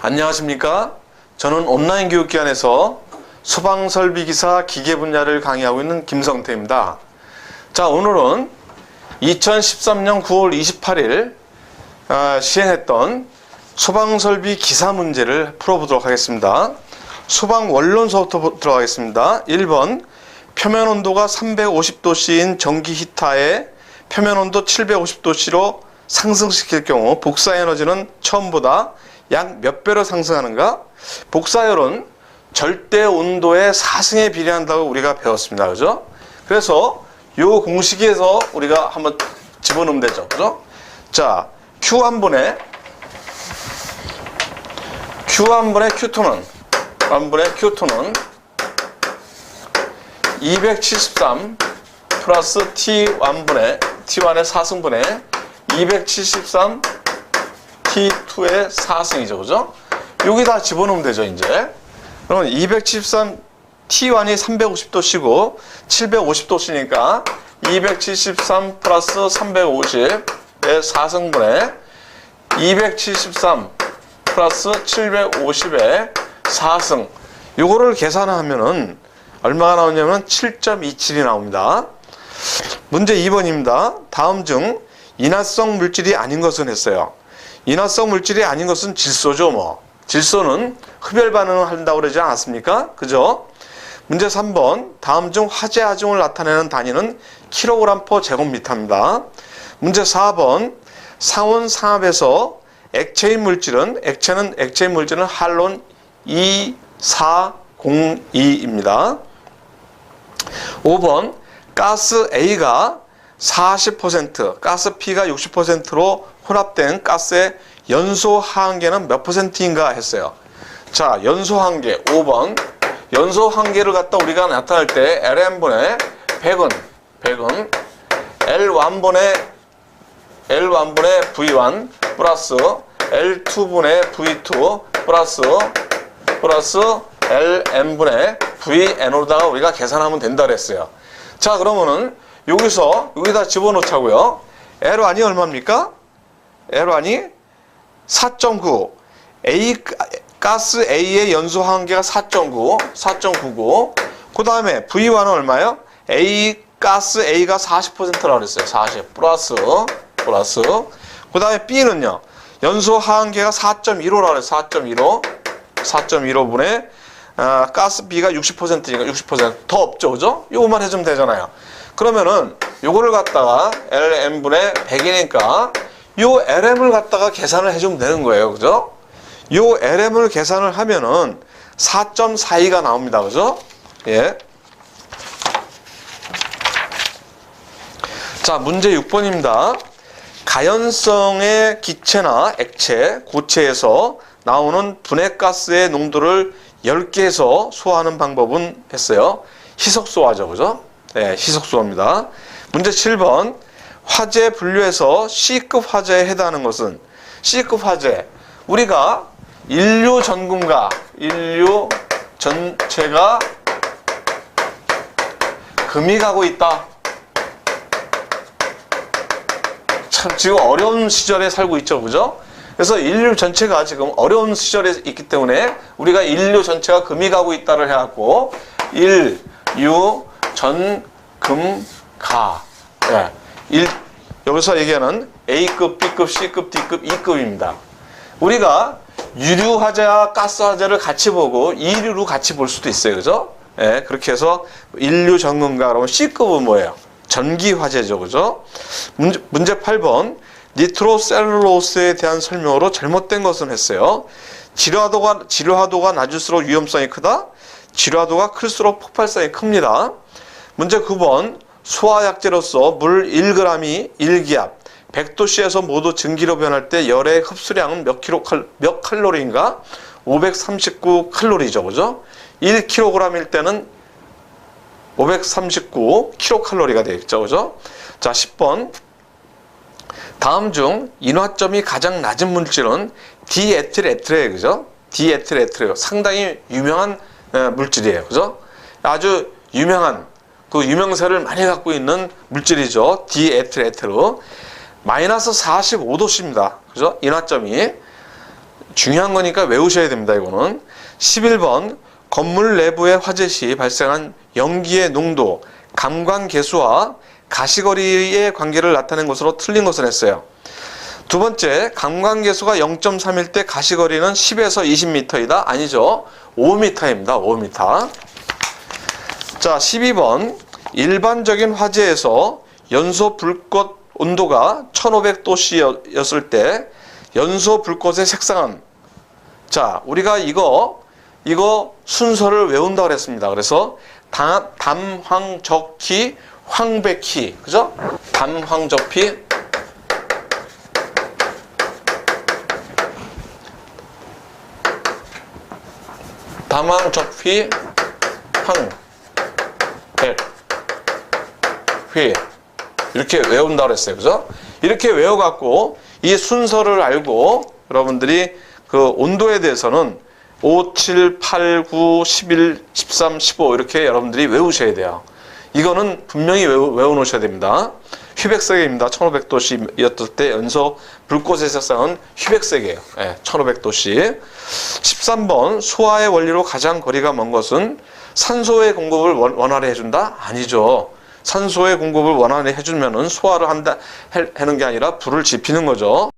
안녕하십니까? 저는 온라인 교육기관에서 소방설비기사 기계 분야를 강의하고 있는 김성태입니다. 자, 오늘은 2013년 9월 28일 아, 시행했던 소방설비 기사 문제를 풀어보도록 하겠습니다. 소방 원론서부터 보- 들어가겠습니다. 1번 표면 온도가 350도씨인 전기 히터에 표면 온도 750도씨로 상승시킬 경우 복사 에너지는 처음보다 약 몇 배로 상승하는가? 복사열은 절대 온도의 4승에 비례한다고 우리가 배웠습니다. 그죠? 그래서 요 공식에서 우리가 한번 집어넣으면 되죠. 그죠? 자, Q 한 번에 Q 한 번에 Q2는 한 번에 Q2는 273 플러스 T1분의 T1의 4승분의 273 T2의 4승이죠. 그죠? 여기 다 집어넣으면 되죠, 이제. 그러면 273 T1이 350도씨고 750도씨니까 273 플러스 350의 4승분의 273 플러스 750의 4승. 요거를 계산하면은 얼마가 나오냐면 7.27이 나옵니다. 문제 2번입니다. 다음 중 인화성 물질이 아닌 것은 했어요. 인화성 물질이 아닌 것은 질소죠, 뭐. 질소는 흡열 반응을 한다고 그러지 않았습니까? 그죠? 문제 3번. 다음 중 화재 하중을 나타내는 단위는 kg 제곱미터입니다. 문제 4번. 상온 상압에서 액체인 물질은 액체는 액체인 물질은 할론 2402입니다. 5번 가스 A가 40%, 가스 P가 60%로 혼합된 가스의 연소 하한계는 몇 퍼센트인가 했어요. 자, 연소 한계 5번. 연소 한계를 갖다 우리가 나타낼 때 LM분의 100은 100은 L1분의 L1분의 V1 플러스 L2분의 V2 플러스 플러스 LN분의 VN으로다가 우리가 계산하면 된다 그랬어요. 자, 그러면은 여기서 여기다 집어넣자고요. L1이 얼마입니까? L1이 4.9. A 가스 A의 연소 한계가 4.9, 4.99. 그 다음에 V1은 얼마요? A 가스 A가 40%라고 그랬어요. 40 플러스 플러스. 그 다음에 B는요. 연소 하한계가 4.15라고 그랬어요. 4.15. 4.15분의 아, 가스 B가 60%니까 60%더 없죠, 그죠? 요것만 해주면 되잖아요. 그러면은 요거를 갖다가 LM분의 100이니까 요 LM을 갖다가 계산을 해주면 되는 거예요, 그죠? 요 LM을 계산을 하면은 4.42가 나옵니다, 그죠? 예. 자, 문제 6번입니다. 가연성의 기체나 액체, 고체에서 나오는 분해가스의 농도를 10개에서 소화하는 방법은 했어요. 희석소화죠. 그죠? 네, 희석소화입니다. 문제 7번. 화재 분류에서 C급 화재에 해당하는 것은 C급 화재. 우리가 인류 전군가, 인류 전체가 금이 가고 있다. 참 지금 어려운 시절에 살고 있죠, 그죠? 그래서 인류 전체가 지금 어려운 시절에 있기 때문에 우리가 인류 전체가 금이 가고 있다를 해갖고 일, 유, 전, 금, 가. 예. 일, 여기서 얘기하는 A급, B급, C급, D급, E급입니다. 우리가 유류 화재와 가스 화재를 같이 보고 이류로 같이 볼 수도 있어요, 그죠? 예, 그렇게 해서 인류 전문가 그러면 C급은 뭐예요? 전기 화재죠, 그죠? 문제, 문제 8번. 니트로셀룰로스에 대한 설명으로 잘못된 것은 했어요. 지루하도가, 지루하도가 낮을수록 위험성이 크다? 지루하도가 클수록 폭발성이 큽니다. 문제 9번. 소화약제로서 물 1g이 1기압, 100도씨에서 모두 증기로 변할 때 열의 흡수량은 몇 킬로 칼, 몇 칼로리인가? 539 칼로리죠, 그죠? 1kg일 때는 539 킬로칼로리가 되겠죠. 그죠? 자, 10번. 다음 중 인화점이 가장 낮은 물질은 디에틸에틸이에요. 그죠? 디에틸에틸이에요. 상당히 유명한 에, 물질이에요. 그죠? 아주 유명한 그 유명세를 많이 갖고 있는 물질이죠. 디에틸에틸. 마이너스 45도씨입니다. 그죠? 인화점이 중요한 거니까 외우셔야 됩니다. 이거는 11번 건물 내부의 화재 시 발생한 연기의 농도, 감광 계수와 가시거리의 관계를 나타낸 것으로 틀린 것을 했어요. 두 번째, 감광 계수가 0.3일 때 가시거리는 10에서 20m이다? 아니죠. 5m입니다. 5m. 자, 12번. 일반적인 화재에서 연소 불꽃 온도가 1500도씨였을 때 연소 불꽃의 색상은 자, 우리가 이거 이거 순서를 외운다 그랬습니다. 그래서 다, 담황적희 황백희 그죠? 담황적희 담황적희 황백 휘 이렇게 외운다 그랬어요. 그죠? 이렇게 외워갖고 이 순서를 알고 여러분들이 그 온도에 대해서는 5, 7, 8, 9, 11, 13, 15 이렇게 여러분들이 외우셔야 돼요. 이거는 분명히 외우, 외워놓으셔야 됩니다. 휘백색입니다. 1500도씨였을 때 연소 불꽃의 색상은 휘백색이에요. 예, 1500도씨. 13번 소화의 원리로 가장 거리가 먼 것은 산소의 공급을 원- 원활히 해준다? 아니죠. 산소의 공급을 원활히 해주면은 소화를 한다, 해- 하는 게 아니라 불을 지피는 거죠.